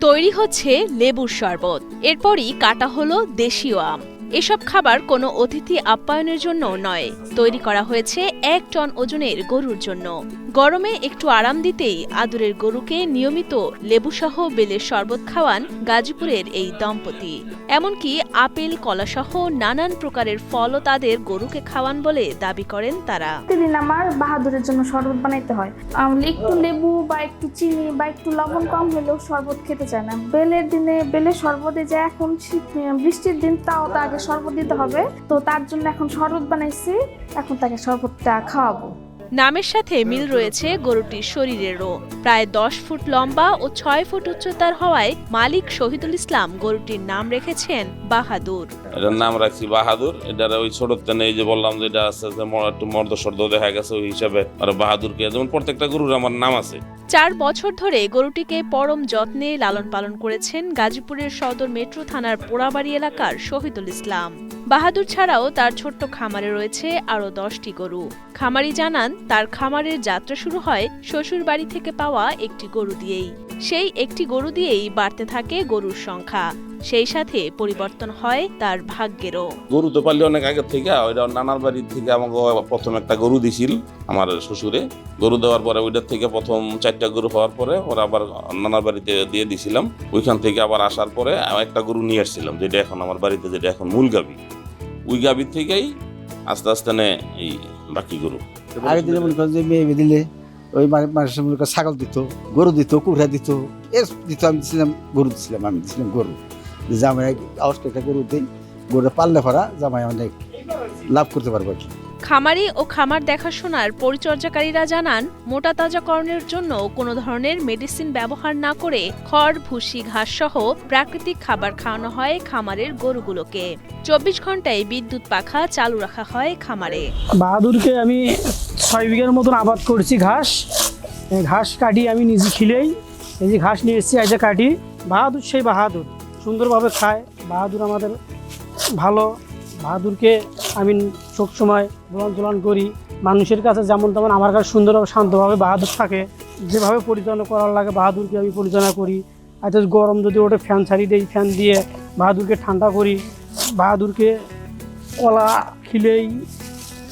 তৈরি হচ্ছে লেবুর শরবত। এরপরই কাটা হলো দেশীয় আম। এসব খাবার কোনো অতিথি আপ্যায়নের জন্য নয়। তৈরি করা হয়েছে এক টন ওজনের গরুর জন্য। গরমে একটু আরাম দিতেই আদুরের গরুকে নিয়মিত লেবুসহ বেলের শরবত খাওয়ান গাজীপুরের এই দম্পতি। এমনকি আপেল, কলাসহ নানান প্রকারের ফলও তাদের গরুকে খাওয়ান বলে দাবি করেন তারা। প্রতিদিন আমার বাহাদুরের জন্য শরবত বানাইতে হয়। একটু লেবু বা একটু চিনি বা একটু লবণ কম হলেও শরবত খেতে চায় না। বেলের দিনে বেলের শরবতে যে এখন বৃষ্টির দিন তাও তো আগে শরবত দিতে হবে। তো তার জন্য এখন শরবত বানাইছি। এখন তাকে শরবতটা খাওয়াবো। নামের সাথে মিল রয়েছে গরুটির শরীরেরও প্রায় দশ ফুট লম্বা ও ছয় ফুট উচ্চতার হওয়ায় মালিক শহীদুল ইসলাম গরুটির নাম রেখেছেন বাহাদুর। এটার নাম রাখছি বাহাদুর। এটার ওই ছোট এই যে বললাম যে এটা আস্তে আস্তে একটু মর্দ সর্দ দেখা গেছে ওই হিসাবে আর বাহাদুরকে। যেমন প্রত্যেকটা গরুর আমার নাম আছে। চার বছর ধরে গরুটিকে পরম যত্নে লালন পালন করেছেন গাজীপুরের সদর মেট্রো থানার পোড়াবাড়ি এলাকার শহীদুল ইসলাম। বাহাদুর ছাড়াও তার ছোট্ট খামারে রয়েছে আরও দশটি গরু। খামারি জানান, তার খামারের যাত্রা শুরু হয় শ্বশুর বাড়ি থেকে পাওয়া একটি গরু দিয়েই। সেই একটি গরু দিয়েই বাড়তে থাকে গরুর সংখ্যা। সেই সাথে পরিবর্তন হয় তার ভাগ্যেরও। গরু তো পারলে অনেক আগের থেকে, ওইটা নানার বাড়ির থেকে আমাকে প্রথম একটা গরু দিছিল আমার শ্বশুরে। গরু দেওয়ার পরে ওইটার থেকে প্রথম চারটা গরু হওয়ার পরে ওরা আবার নানার বাড়িতে দিয়ে দিছিলাম। ওইখান থেকে আবার আসার পরে একটা গরু নিয়ে আসছিলাম, যেটা এখন আমার বাড়িতে, যেটা এখন মূল গাবি। ওই গাবির থেকেই আস্তে আস্তে নে এই বাকি গরু আগে দিলে মনে করেন যে মেয়ে দিলে ওই মানে মানুষের মনে করেন ছাগল দিত, গরু দিত, কুকুরা দিত, এর দিত, আমি দিছিলাম গরু দিছিলাম, আমি দিছিলাম গরু। জামাই আওয়াজটা একটা গরু দিই, গরুটা পাললে পরা জামাই অনেক লাভ করতে পারব আর কি। খামারি ও খামার দেখাশোনার পরিচর্যাকারীরা জানান, মোটা তাজাকরণের জন্য কোনো ধরনের মেডিসিন ব্যবহার না করে খড়, ভুসি ঘাস সহ প্রাকৃতিক খাবার খাওয়ানো হয় খামারের গরুগুলোকে। চব্বিশ ঘন্টায় বিদ্যুৎ পাখা চালু রাখা হয় খামারে। বাহাদুরকে আমি ছয় বিঘার মতন আবাদ করছি ঘাস। ঘাস কাটি আমি নিজে খিলেই যে ঘাস নিয়ে এসেছি যে কাটি। বাহাদুর সেই বাহাদুর, সুন্দরভাবে খায়। বাহাদুর আমাদের ভালো বাহাদুরকে আমি সবসময় দোলান তোলান করি। মানুষের কাছে যেমন তেমন আমার কাছে সুন্দরভাবে শান্তভাবে বাহাদুর থাকে। যেভাবে পরিচালনা করার লাগে বাহাদুরকে আমি পরিচালনা করি। এত গরম যদি ওটা ফ্যান ছাড়িয়ে দিই ফ্যান দিয়ে বাহাদুরকে ঠান্ডা করি, বাহাদুরকে কলা খিলেই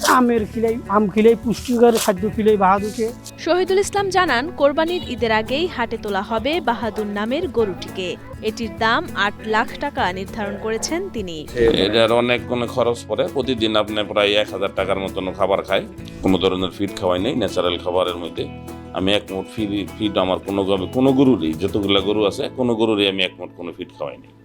আমের খিলেই আম খিলেই পুষ্টিকর খাদ্য খিলেই বাহাদুরকে। শহীদুল ইসলাম জানান কোরবানির ঈদের আগেই হাটে তোলা হবে বাহাদুর নামের গরুটিকে। এটির দাম আট লাখ টাকা নির্ধারণ করেছেন তিনি। এটার অনেক কোনো খরচ পড়ে। প্রতিদিন আপনি প্রায় এক হাজার টাকার মতন খাবার খাই। কোনো ধরনের ফিড খাওয়াই নেই ন্যাচারাল খাবারের মধ্যে। আমি এক মোট ফিড ফিড আমার কোনো গাবে- কোনো গরুরই যতগুলা গরু আছে কোনো গরুরই আমি এক মোট কোনো ফিড খাওয়াই নেই।